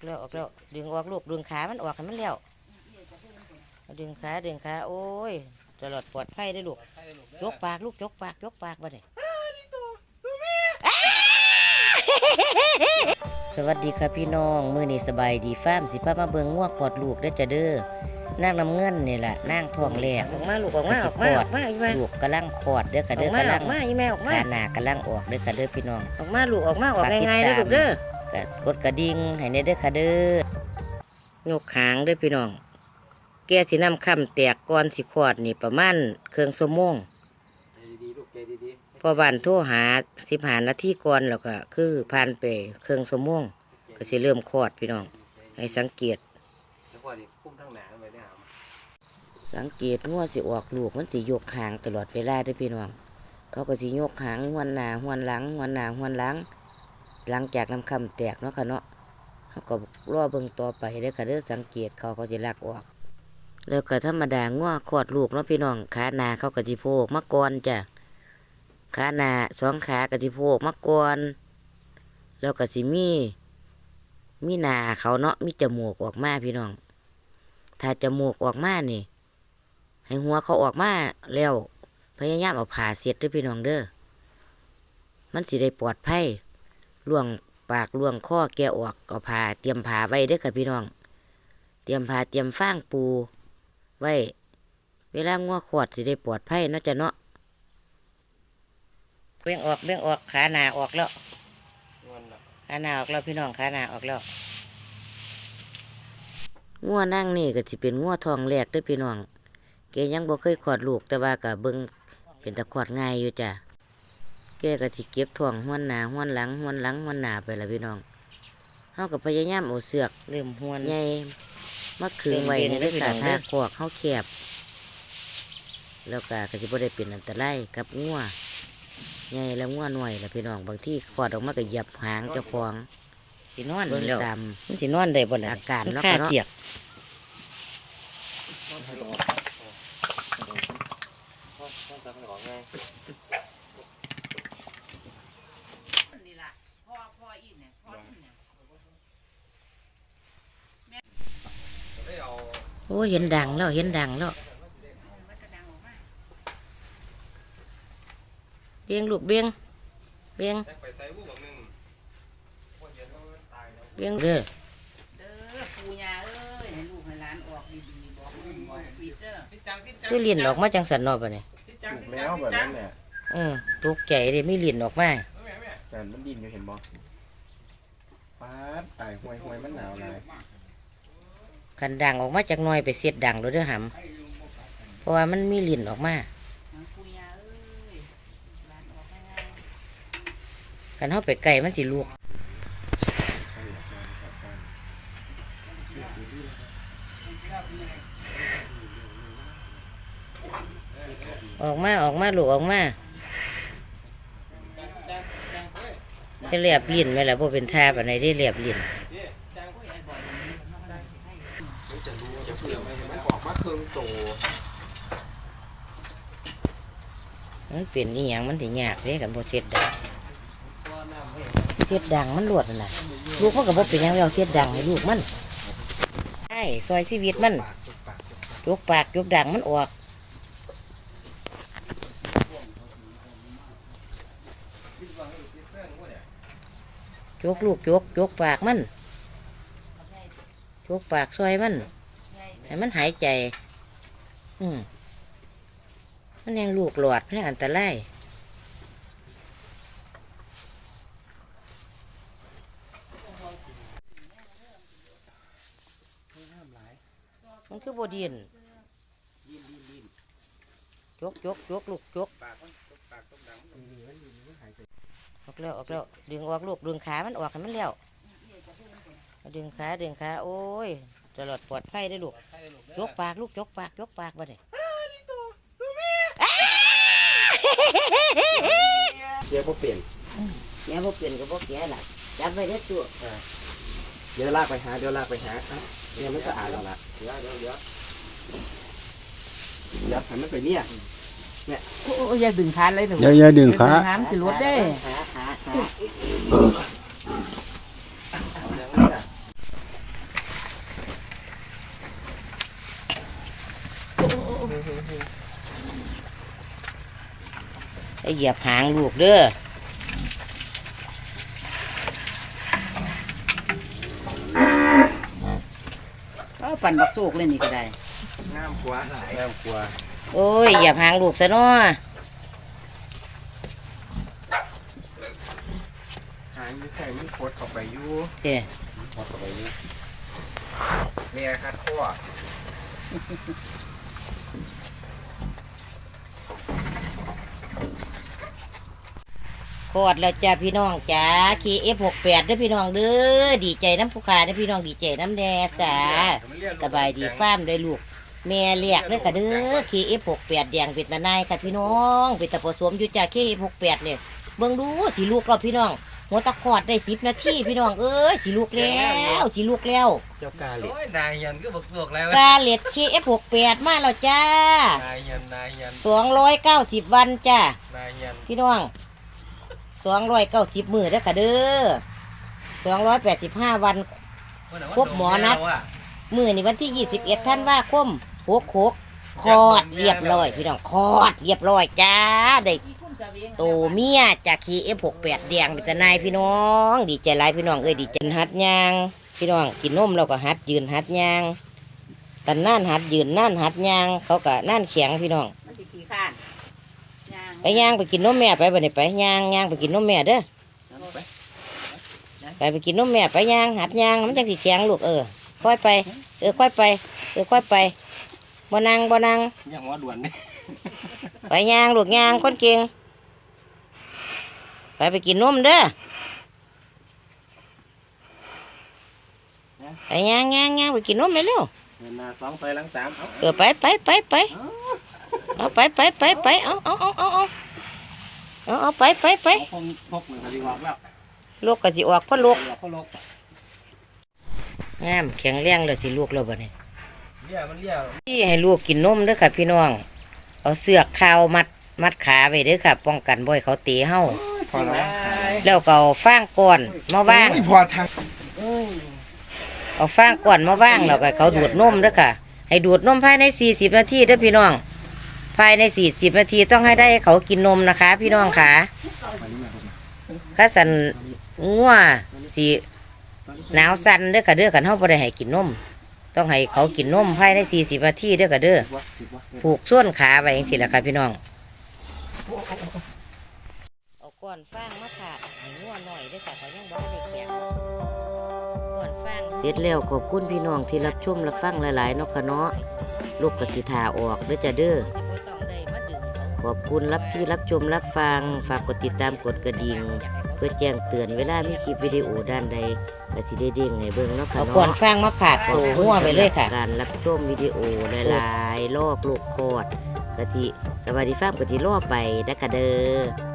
อกแล้วออกแล้วดึงออกลูกดึงขา มันออกให้มันแล้วดึงขาดึงขาโอ้ยตลอดปลอดภัยได้อลูกยกปากลูกยกปากยกปากบ่ได้สวัสดีค่ะพี่น้องมื้อนี้สบายดีฟ้ามสิพามาเบิ่งงัวขอดลูกได้อจ้ะเด้อนางน้ำเงินนี่แหละนางทองแหลกออกมาลูกออกมาออกมาออกมาอีแม่ลูกกำลังขอดเด้อค่ะอเด้ออกมากำอลัองกมาอีแม่ออกมาขาหน้ากำลังออกเด้อค่ะเด้อพี่น้องออกมาลูกออกมาออกฝากติดง่ายๆเด้อตามลูกเด้อ ก็กดกระดิ่งให้แน่เด้อค่ะเด้อยกหางด้อพี่น้อง แกสินำคำแตกก่อนสิขอดนี่ประมาณเครื่องชั่วโมงพอบ้านโทรหาสิบหานาทีก่อนแล้วก็คือผ่านไปเครื่องชั่วโมงก็สิเริ่มขอดพี่น้อง ให้สังเกตสังเกตงัวสิออกลูกมันสิยกหางตลอดเวลาด้อพี่น้อง เขาก็สิยกหางหวนหน้าหวนหลังหวนหน้าหวนหลัง หลังจากนำคำแตกเนาะค่ะเนาะเขาก็รอเบิ่งต่อไปเด้อค่ะเด้อสังเกตเขาเขาสิลักออก แล้วก็ธรรมดางัวคลอดลูกเนาะพี่น้องขาหนาเขาก็สิโพกมาก่อนจ้ะขาหนาสองขาก็สิโพกมาก่อนแล้วก็สิมีมีหนาเขาเนาะมีจมูกออกมาพี่น้อง ถ้าจมูกออกมานี่ ให้หัวเขาออกมาแล้วพยายามเอาผ่าเสียดด้วยพี่น้องเด้อมันสิได้ปลอดภัย ล่วงปากล่วงคอแกออกก็ผ่าเตรียมผ่าไว้เด้อค่ะพี่น้อง เตรียมผ่าเตรียมฟางปูไว้ เวลางัวขวดสิได้ปลอดภัยเนาะจ้ะเนาะเบ่งออกเบ่งออกขาหนาออกแล้วขาหนาออกแล้วพี่น้องขาหนาออกแล้วงัวนั่งนี่ก็สิเป็นงัวทองแรกเด้วยพี่น้องแกยังบ่เคยขอดลูกแต่ว่าก็เบิ่งเป็นตะขอดง่ายอยู่จ้ะ แกก็สิเก็บถ่วงห้วนหน้าห้วนหลังห้วนหลังห้วนหน้าไปละพี่น้องเฮาก็พยายามเอาเสือกเริ่มหวนใหญ่มาขึงไว้ในเด้อค่ะถ้าคอกเฮาแคบแล้วก็ก็สิบ่ได้เป็นอันตรายกับงัวใหญ่และงัวน้อยล่ะพี่น้องบางทีขอดออกมาก็เหยียบหางเจ้าของสินอนเบิ่งแล้วตามมันสินอนได้บ่ล่ะอาการเนาะค่ค่ะเนาะ เกียก พ่อพ่อทำหนองไงได้เอา โอ้ยเห็นดังแล้วเห็นดังแล้วเบียงลูกเบียงเบียงแจ็คไปใส่บุ้งหนึ่งพอเย็นแล้วมันตายแล้วเบียงเด้อเด้อปูยาเอ้ยให้ลูกให้หลานออกดีๆบอกลูกบอกปิดเด้อสิจังสิจังคือลิ้นออกมาจังสันเนอปะเนี่ยสิจังสิแมจังวสิแบบจันั้งนเนี่ยเออตกใจเลยไม่ลิ้นออกมาแม่แม่แต่มันดินอยู่เห็นบ่ป๊าดตายห่วยห่วยมันหนาวหลาย คันดังออกมาจากหน้อยไปเสียดดังเลยเด้อหำเพราะว่ามันมีลิ้นออกมาหางปูยาเอ้ยหลานออกง่ายคันเขาไปไก่มันสิลูกออกมาออกมาลูกออกมาไปเรียบลิ้นไหมล่ะพวกเป็นท่าแบบไหนได้เรียบลิ้น จะรู้จะเผื่อมันมันออกมา เครื่องโตมันเป็นอีหยังมันถึงยากเด้กันพอเสียดดังเสียดดังมันหลวดนั่นน่ะลูกมันก็บ่เป็นหยังแล้วเสียดดังให้ลูกมันใช่ซอยชีวิตมันจุกปากสุกยกปากยกดังมันออกยกลูกยกยกปากมันยกปากซอยมัน ให้มันหายใจ อืมมันยังลูกหลอดมันยังอันตรายมันคือบดินดิ้นดิ้นดิ้นยกยกยกลูกยกปากมันสุกจุกออกแล้วออกแล้วดึงออกลูกดึงขา มันออกให้มันแล้วดึงขาดึงขาโอ้ย ตลอดปลอดภัยได้อลูกใช่ลูกยกปากลูกยกปากยกปากบ่ได้เดี๋ยวพอเปลี่ยน แกบ่เปลี่ยนก็บ่แกล่ะจับไว้ได้อตัวเดี๋ยวลากไปหา เดี๋ยวลากไปหาอะเนี่ยมันสะอาดแล้วล่ะเดี๋ยวเดี๋ยวเดี๋ยวเดี๋ยวให้มันไปเนี่ยๆโอ้ยอย่าดึงขาเลยหนูอย่าอย่าดึงขา น้ำสิรถได้ขาขาขา จะเหยียบหางลูกเด้อก็ปั่นบักสูกเล่นนี่ก็ได้น้ำกลัวหลายน้มกลัาโอ้ยเหยียบหางลูกซะเนาะหางไม่ใส่ไม่โคตรเข้าไปอยู่เจ้โคตข้าไปอยู่เนี่ยคัดขั้ว โคตรแล้วจ้าพี่น้องจ้า KF68 เด้อพี่น้องเด้อดีใจน้ำผู้ขาเด้อพี่น้องดีใจน้ำแดสาสบายดีฟาร์มได้ลูกแม่เรียกเลยค่ะเด้อ KF68 แดงเป็นตาไนายค่ะพี่น้องเป็นตาผสมอยู่จาก KF68 เนี่ยเบิ่งดูสิลูกเราพี่น้องหัวตะขอดได้สิบนาทีพี่น้องเอ้ยสิลูกแล้วสิลูกแล้ว เจ้ากาเหล็กโอ้ยนายยันก็บอกบอกแล้วกาเล็ด KF68 มาแล้วจ้านายยันนายยัน290วันจ้านายยันพี่น้อง 290มื้อเด้อค่ะเด้อ285วันครบหมอนัด มื้อนี่วันที่21ธันวาคม66คลอดเรียบร้อยพี่น้องคลอดเรียบร้อยจ้าได้โตเมียจากขีเอฟหกแปดแดงเป็นตาหนายพี่น้อง ดีใจหลายพี่น้องเอ้ยดีใจหัดยางพี่น้องกินนมเราก็หัดยืนหัดยางกันนั่นหัดยืนนั่นหัดยางเขาก็นั่นแข็งพี่น้อง มันสิขี้ข้านย่าง ไปย่างไปกินนมแม่ไปบัดนี้ไปย่างย่างไปกินนมแม่เด้อไปไปกินนมแม่ไปย่างหัดย่างมันจังสิแข็งลูกเออค่อยไปเออค่อยไปเออค่อยไปบ่นั่งบ่นั่งยังว่าด่วนเนี่ยไปย่างลูกย่างคนเก่งไปไปกินนมเด้อไปย่างย่างย่างไปกินนมเลยเร็วเงินนาสองไปหลังสามเอาเออไปไปไปไป เอาไปไปไปไปเอาเอาเอาเอาเอาเอาเอาไปไปไปเอาพงพกหนึ่งกะดีบอกแล้วลูกก็สิออกเพราะลูกเดี๋ยวเขาลกงามแข็งแรงเลยสิลูกเราบ่เนี่ยเลี้ยมันเลี้ยที่ให้ลูกกินนมเด้อค่ะพี่น้อง เอาเสือกขาวมัดมัดขาไว้เด้อค่ะ ป้องกันบ่ให้เขาตีเฮาพอแล้วแล้วก็เอาฟางก่อนมาว่างไม่พอทางเอาฟางก่อนมาว่างแล้วก็เขาดูดนมเด้อค่ะ ให้ดูดนมภายใน 40 นาทีเด้อพี่น้อง ภายใน40นาทีต้องให้ได้เขากินนมนะคะ พี่น้องค่ะข้าสันงัวสีหนาวสันเด้อค่ะเด้อกันเฮาบ่ได้ให้กินนมต้องให้เขากินนมภายใน40นาทีเด้อค่ะเด้อผูกส่วนขาไว้จังซี่ล่ะค่ะพี่น้องเอาก้อนฟางมาผ่าให้งัวหน่อยเด้อค่ะเขายังบ่ได้แกะก้อนฟางเสร็จแล้วขอบคุณพี่น้องที่รับชมรับฟังหลายๆนาะค่ะเนาะลูกกระสิทาออกเด้อจ้ะเด้อ ขอบคุณรับที่รับชมรับฟัง ฝากกดติดตามกดกระดิ่ง เพื่อแจ้งเตือนเวลามีคลิปวิดีโอด้านใดก็สิได้เด้งให้เบิ่งเนาะค่ะเนาะก่อนฟางมาผาดโตหัวไปเลยค่ะ การรับชมวิดีโอหลายๆรอบลูกโคตรกะทิสวัสดีฟาร์มกะทิรอบไปนะคะเด้อ